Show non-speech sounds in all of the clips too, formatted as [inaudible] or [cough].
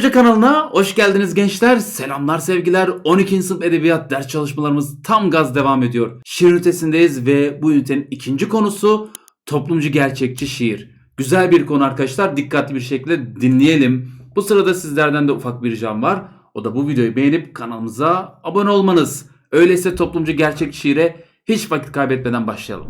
Hoca kanalına hoş geldiniz gençler. Selamlar sevgiler. 12. sınıf edebiyat ders çalışmalarımız tam gaz devam ediyor. Şiir ünitesindeyiz ve bu ünitenin ikinci konusu toplumcu gerçekçi şiir. Güzel bir konu arkadaşlar. Dikkatli bir şekilde dinleyelim. Bu sırada sizlerden de ufak bir ricam var. O da bu videoyu beğenip kanalımıza abone olmanız. Öyleyse toplumcu gerçekçi şiire hiç vakit kaybetmeden başlayalım.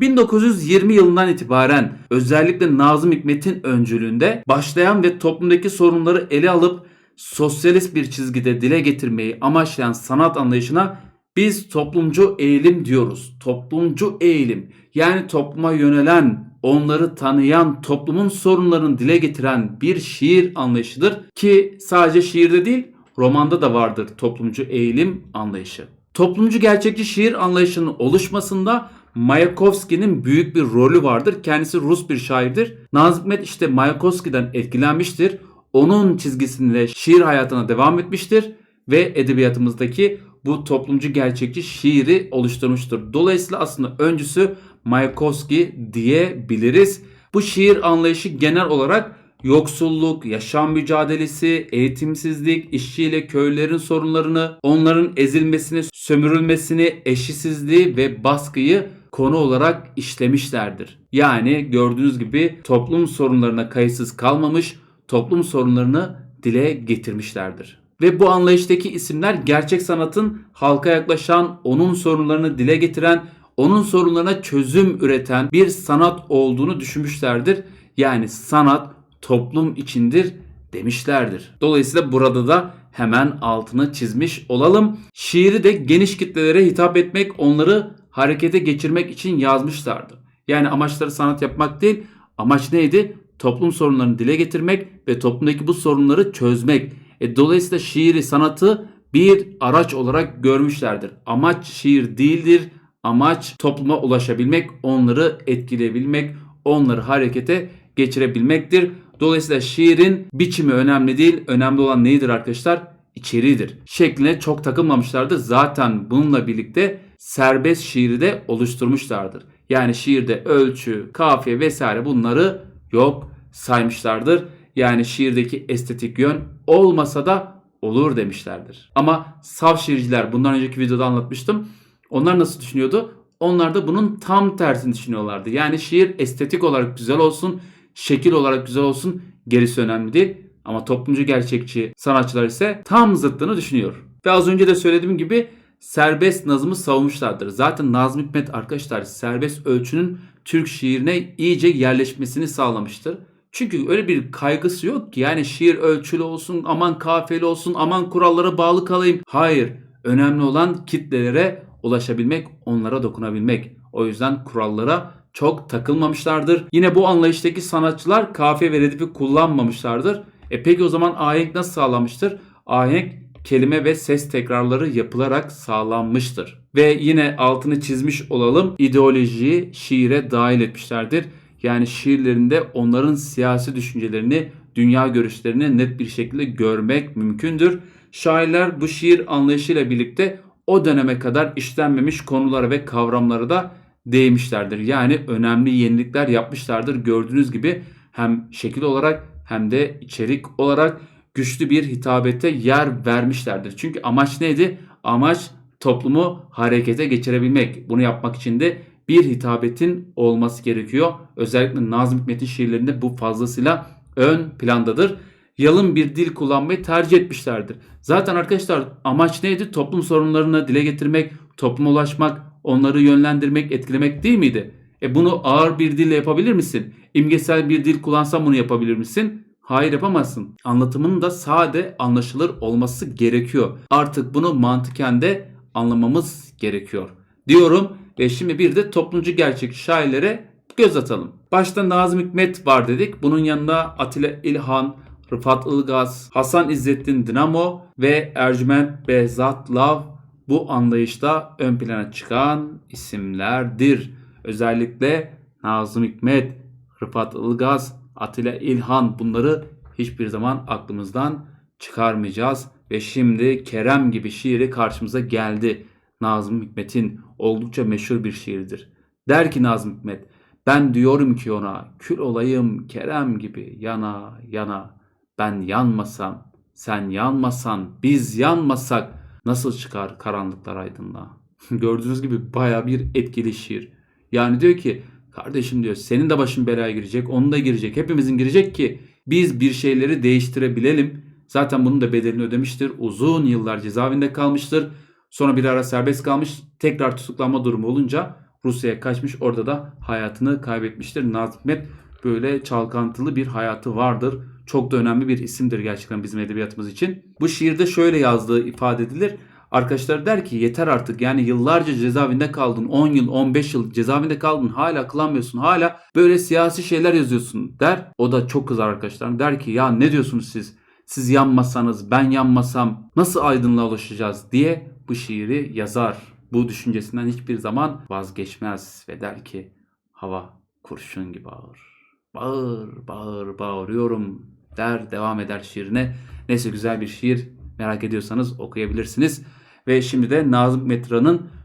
1920 yılından itibaren özellikle Nazım Hikmet'in öncülüğünde başlayan ve toplumdaki sorunları ele alıp sosyalist bir çizgide dile getirmeyi amaçlayan sanat anlayışına biz toplumcu eğilim diyoruz. Toplumcu eğilim yani topluma yönelen, onları tanıyan, toplumun sorunlarını dile getiren bir şiir anlayışıdır ki sadece şiirde değil romanda da vardır toplumcu eğilim anlayışı. Toplumcu gerçekçi şiir anlayışının oluşmasında Mayakovski'nin büyük bir rolü vardır. Kendisi Rus bir şairdir. Nazım Hikmet işte Mayakovski'den etkilenmiştir. Onun çizgisinde şiir hayatına devam etmiştir ve edebiyatımızdaki bu toplumcu gerçekçi şiiri oluşturmuştur. Dolayısıyla aslında öncüsü Mayakovski diyebiliriz. Bu şiir anlayışı genel olarak yoksulluk, yaşam mücadelesi, eğitimsizlik, işçiyle köylülerin sorunlarını, onların ezilmesini, sömürülmesini, eşitsizliği ve baskıyı konu olarak işlemişlerdir. Yani gördüğünüz gibi toplum sorunlarına kayıtsız kalmamış, toplum sorunlarını dile getirmişlerdir. Ve bu anlayıştaki isimler gerçek sanatın halka yaklaşan, onun sorunlarını dile getiren, onun sorunlarına çözüm üreten bir sanat olduğunu düşünmüşlerdir. Yani sanat toplum içindir demişlerdir. Dolayısıyla burada da hemen altını çizmiş olalım. Şiiri de geniş kitlelere hitap etmek, onları harekete geçirmek için yazmışlardı. Yani amaçları sanat yapmak değil, amaç neydi? Toplum sorunlarını dile getirmek ve toplumdaki bu sorunları çözmek. E, dolayısıyla şiiri, sanatı bir araç olarak görmüşlerdir. Amaç şiir değildir. Amaç topluma ulaşabilmek, onları etkileyebilmek, onları harekete geçirebilmektir. Dolayısıyla şiirin biçimi önemli değil. Önemli olan nedir arkadaşlar? İçeriğidir. Şekline çok takılmamışlardır. Zaten bununla birlikte serbest şiiri de oluşturmuşlardır. Yani şiirde ölçü, kafiye vesaire bunları yok saymışlardır. Yani şiirdeki estetik yön olmasa da olur demişlerdir. Ama saf şiirciler bundan önceki videoda anlatmıştım. Onlar nasıl düşünüyordu? Onlar da bunun tam tersini düşünüyorlardı. Yani şiir estetik olarak güzel olsun, şekil olarak güzel olsun gerisi önemli değil. Ama toplumcu gerçekçi sanatçılar ise tam zıttını düşünüyor. Ve az önce de söylediğim gibi serbest nazımı savunmuşlardır. Zaten Nazım Hikmet arkadaşlar serbest ölçünün Türk şiirine iyice yerleşmesini sağlamıştır. Çünkü öyle bir kaygısı yok ki yani şiir ölçülü olsun, aman kafiyeli olsun, aman kurallara bağlı kalayım. Hayır, önemli olan kitlelere ulaşabilmek, onlara dokunabilmek. O yüzden kurallara çok takılmamışlardır. Yine bu anlayıştaki sanatçılar kafiye ve redifi kullanmamışlardır. E peki o zaman ahenk nasıl sağlanmıştır? Ahenk kelime ve ses tekrarları yapılarak sağlanmıştır. Ve yine altını çizmiş olalım ideolojiyi şiire dahil etmişlerdir. Yani şiirlerinde onların siyasi düşüncelerini, dünya görüşlerini net bir şekilde görmek mümkündür. Şairler bu şiir anlayışıyla birlikte o döneme kadar işlenmemiş konulara ve kavramlara da değmişlerdir. Yani önemli yenilikler yapmışlardır. Gördüğünüz gibi hem şekil olarak hem de içerik olarak güçlü bir hitabete yer vermişlerdir. Çünkü amaç neydi? Amaç toplumu harekete geçirebilmek. Bunu yapmak için de bir hitabetin olması gerekiyor. Özellikle Nazım Hikmet'in şiirlerinde bu fazlasıyla ön plandadır. Yalın bir dil kullanmayı tercih etmişlerdir. Zaten arkadaşlar amaç neydi? Toplum sorunlarını dile getirmek, topluma ulaşmak, onları yönlendirmek, etkilemek değil miydi? E bunu ağır bir dille yapabilir misin? İmgesel bir dil kullansan bunu yapabilir misin? Hayır yapamazsın. Anlatımının da sade, anlaşılır olması gerekiyor. Artık bunu mantıken de anlamamız gerekiyor. Diyorum ve şimdi bir de toplumcu gerçek şairlere göz atalım. Başta Nazım Hikmet var dedik. Bunun yanında Atilla İlhan, Rıfat Ilgaz, Hasan İzzettin Dinamo ve Ercüment Behzat Lav bu anlayışta ön plana çıkan isimlerdir. Özellikle Nazım Hikmet, Rıfat Ilgaz, Atilla İlhan bunları hiçbir zaman aklımızdan çıkarmayacağız. Ve şimdi Kerem gibi şiiri karşımıza geldi. Nazım Hikmet'in oldukça meşhur bir şiiridir. Der ki Nazım Hikmet, ben diyorum ki ona kül olayım Kerem gibi yana yana. Ben yanmasam, sen yanmasan, biz yanmasak nasıl çıkar karanlıklar aydınlığa? [laughs] Gördüğünüz gibi baya bir etkili şiir. Yani diyor ki kardeşim diyor senin de başın belaya girecek, onun da girecek, hepimizin girecek ki biz bir şeyleri değiştirebilelim. Zaten bunun da bedelini ödemiştir. Uzun yıllar cezaevinde kalmıştır. Sonra bir ara serbest kalmış. Tekrar tutuklanma durumu olunca Rusya'ya kaçmış. Orada da hayatını kaybetmiştir. Nazım Hikmet böyle çalkantılı bir hayatı vardır. Çok da önemli bir isimdir gerçekten bizim edebiyatımız için. Bu şiirde şöyle yazdığı ifade edilir. Arkadaşlar der ki yeter artık yani yıllarca cezaevinde kaldın 10 yıl 15 yıl cezaevinde kaldın hala kılamıyorsun hala böyle siyasi şeyler yazıyorsun der. O da çok kızar arkadaşlar der ki ya ne diyorsunuz siz siz yanmasanız ben yanmasam nasıl aydınlığa ulaşacağız diye bu şiiri yazar. Bu düşüncesinden hiçbir zaman vazgeçmez ve der ki hava kurşun gibi ağır. Bağır bağır bağırıyorum der devam eder şiirine. Neyse güzel bir şiir merak ediyorsanız okuyabilirsiniz. Ve şimdi de Nazım Hikmet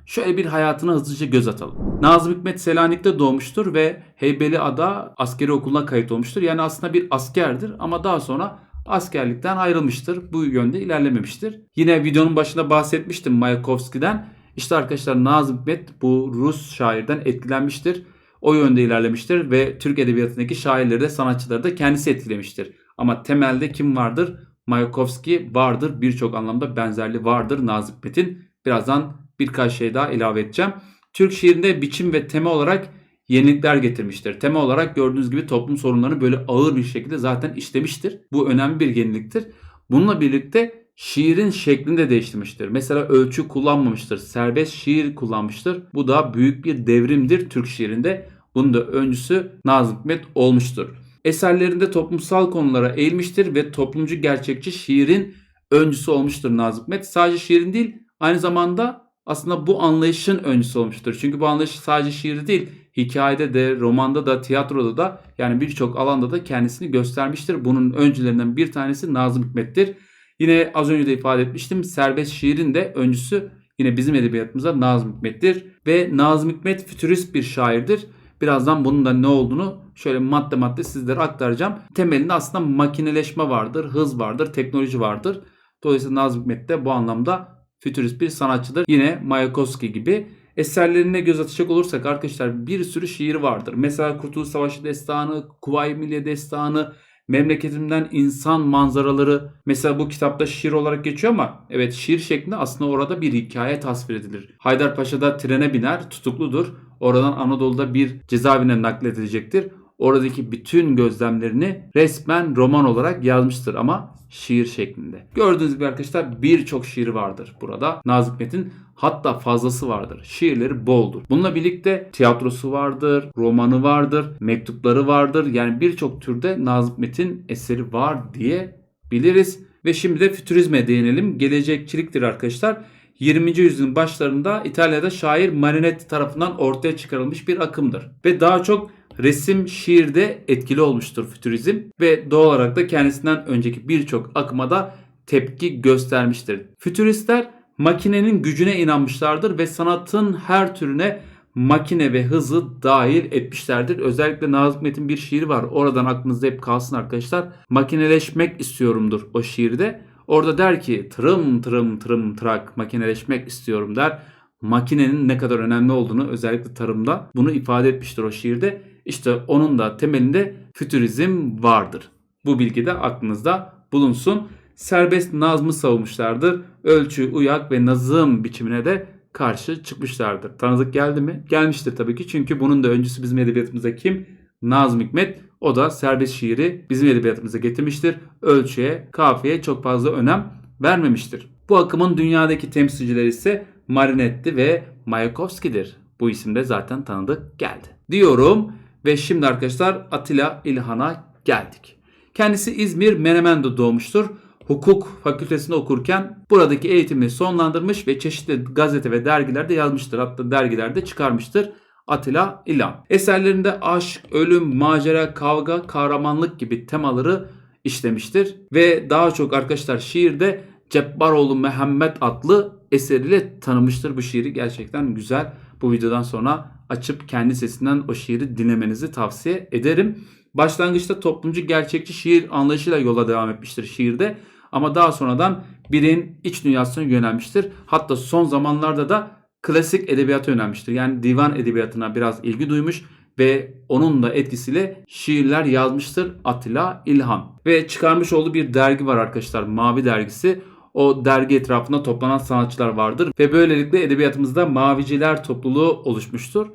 şöyle bir hayatına hızlıca göz atalım. Nazım Hikmet Selanik'te doğmuştur ve Heybeliada askeri okuluna kayıt olmuştur. Yani aslında bir askerdir ama daha sonra askerlikten ayrılmıştır. Bu yönde ilerlememiştir. Yine videonun başında bahsetmiştim Mayakovski'den. İşte arkadaşlar Nazım Hikmet bu Rus şairden etkilenmiştir. O yönde ilerlemiştir ve Türk Edebiyatı'ndaki şairleri de sanatçıları da kendisi etkilemiştir. Ama temelde kim vardır? Mayakovski vardır. Birçok anlamda benzerliği vardır Nazım Hikmet'in. Birazdan birkaç şey daha ilave edeceğim. Türk şiirinde biçim ve tema olarak yenilikler getirmiştir. Tema olarak gördüğünüz gibi toplum sorunlarını böyle ağır bir şekilde zaten işlemiştir. Bu önemli bir yeniliktir. Bununla birlikte şiirin şeklini de değiştirmiştir. Mesela ölçü kullanmamıştır. Serbest şiir kullanmıştır. Bu da büyük bir devrimdir Türk şiirinde. Bunun da öncüsü Nazım Hikmet olmuştur. Eserlerinde toplumsal konulara eğilmiştir ve toplumcu gerçekçi şiirin öncüsü olmuştur Nazım Hikmet. Sadece şiirin değil aynı zamanda aslında bu anlayışın öncüsü olmuştur. Çünkü bu anlayış sadece şiir değil, hikayede de, romanda da, tiyatroda da yani birçok alanda da kendisini göstermiştir. Bunun öncülerinden bir tanesi Nazım Hikmet'tir. Yine az önce de ifade etmiştim. Serbest şiirin de öncüsü yine bizim edebiyatımıza Nazım Hikmet'tir. Ve Nazım Hikmet fütürist bir şairdir. Birazdan bunun da ne olduğunu şöyle madde madde sizlere aktaracağım. Temelinde aslında makineleşme vardır, hız vardır, teknoloji vardır. Dolayısıyla Nazım Hikmet de bu anlamda fütürist bir sanatçıdır. Yine Mayakovski gibi. Eserlerine göz atacak olursak arkadaşlar bir sürü şiir vardır. Mesela Kurtuluş Savaşı Destanı, Kuvayi Milliye Destanı, Memleketimden insan manzaraları mesela bu kitapta şiir olarak geçiyor ama evet şiir şeklinde aslında orada bir hikaye tasvir edilir. Haydarpaşa'da trene biner tutukludur. Oradan Anadolu'da bir cezaevine nakledilecektir. Oradaki bütün gözlemlerini resmen roman olarak yazmıştır ama şiir şeklinde. Gördüğünüz gibi arkadaşlar birçok şiir vardır burada. Nazım Hikmet'in hatta fazlası vardır. Şiirleri boldur. Bununla birlikte tiyatrosu vardır, romanı vardır, mektupları vardır. Yani birçok türde Nazım Hikmet'in eseri var diye biliriz. Ve şimdi de fütürizme değinelim. Gelecekçiliktir arkadaşlar. 20. yüzyılın başlarında İtalya'da şair Marinetti tarafından ortaya çıkarılmış bir akımdır. Ve daha çok resim, şiirde etkili olmuştur fütürizm ve doğal olarak da kendisinden önceki birçok akıma da tepki göstermiştir. Fütüristler makinenin gücüne inanmışlardır ve sanatın her türüne makine ve hızı dahil etmişlerdir. Özellikle Nazım Hikmet'in bir şiiri var. Oradan aklınızda hep kalsın arkadaşlar. Makineleşmek istiyorumdur o şiirde. Orada der ki tırım tırım tırım trak makineleşmek istiyorum der. Makinenin ne kadar önemli olduğunu özellikle tarımda bunu ifade etmiştir o şiirde. İşte onun da temelinde fütürizm vardır. Bu bilgi de aklınızda bulunsun. Serbest nazmı savunmuşlardır. Ölçü, uyak ve nazım biçimine de karşı çıkmışlardır. Tanıdık geldi mi? Gelmiştir tabii ki. Çünkü bunun da öncüsü bizim edebiyatımıza kim? Nazım Hikmet. O da serbest şiiri bizim edebiyatımıza getirmiştir. Ölçüye, kafiyeye çok fazla önem vermemiştir. Bu akımın dünyadaki temsilcileri ise Marinetti ve Mayakovski'dir. Bu isim de zaten tanıdık geldi. Diyorum ve şimdi arkadaşlar Atilla İlhan'a geldik. Kendisi İzmir Menemen'de doğmuştur. Hukuk fakültesinde okurken buradaki eğitimini sonlandırmış ve çeşitli gazete ve dergilerde yazmıştır. Hatta dergilerde çıkarmıştır. Atilla İlhan. Eserlerinde aşk, ölüm, macera, kavga, kahramanlık gibi temaları işlemiştir. Ve daha çok arkadaşlar şiirde Cebbaroğlu Mehmet adlı eseriyle tanımıştır bu şiiri. Gerçekten güzel. Bu videodan sonra açıp kendi sesinden o şiiri dinlemenizi tavsiye ederim. Başlangıçta toplumcu gerçekçi şiir anlayışıyla yola devam etmiştir şiirde. Ama daha sonradan birin iç dünyasına yönelmiştir. Hatta son zamanlarda da klasik edebiyata yönelmiştir. Yani divan edebiyatına biraz ilgi duymuş ve onun da etkisiyle şiirler yazmıştır Atilla İlhan. Ve çıkarmış olduğu bir dergi var arkadaşlar Mavi dergisi. O dergi etrafında toplanan sanatçılar vardır ve böylelikle edebiyatımızda maviciler topluluğu oluşmuştur.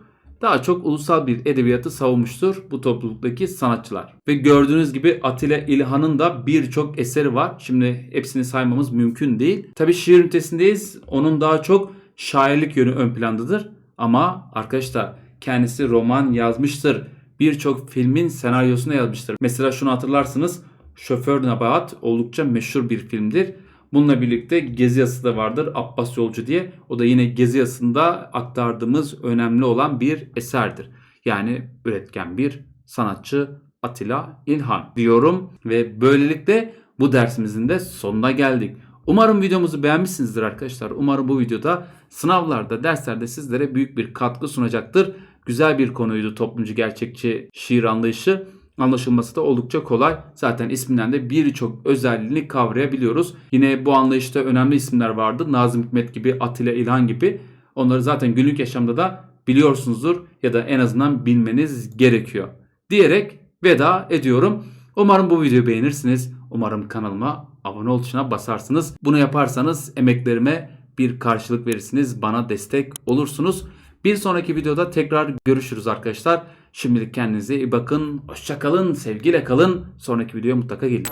Daha çok ulusal bir edebiyatı savunmuştur bu topluluktaki sanatçılar. Ve gördüğünüz gibi Atilla İlhan'ın da birçok eseri var. Şimdi hepsini saymamız mümkün değil. Tabi şiir ünitesindeyiz. Onun daha çok şairlik yönü ön plandadır. Ama arkadaşlar kendisi roman yazmıştır. Birçok filmin senaryosunu yazmıştır. Mesela şunu hatırlarsınız. Şoför Nebahat oldukça meşhur bir filmdir. Bununla birlikte Gezi Yazısı da vardır Abbas Yolcu diye. O da yine Gezi Yazısı'nda aktardığımız önemli olan bir eserdir. Yani üretken bir sanatçı Atilla İlhan diyorum ve böylelikle bu dersimizin de sonuna geldik. Umarım videomuzu beğenmişsinizdir arkadaşlar. Umarım bu videoda sınavlarda, derslerde sizlere büyük bir katkı sunacaktır. Güzel bir konuydu toplumcu gerçekçi şiir anlayışı. Anlaşılması da oldukça kolay. Zaten isminden de birçok özelliğini kavrayabiliyoruz. Yine bu anlayışta önemli isimler vardı. Nazım Hikmet gibi, Atilla İlhan gibi. Onları zaten günlük yaşamda da biliyorsunuzdur ya da en azından bilmeniz gerekiyor. Diyerek veda ediyorum. Umarım bu videoyu beğenirsiniz. Umarım kanalıma abone ol tuşuna basarsınız. Bunu yaparsanız emeklerime bir karşılık verirsiniz. Bana destek olursunuz. Bir sonraki videoda tekrar görüşürüz arkadaşlar. Şimdilik kendinize iyi bakın. Hoşçakalın. Sevgiyle kalın. Sonraki videoya mutlaka gelin.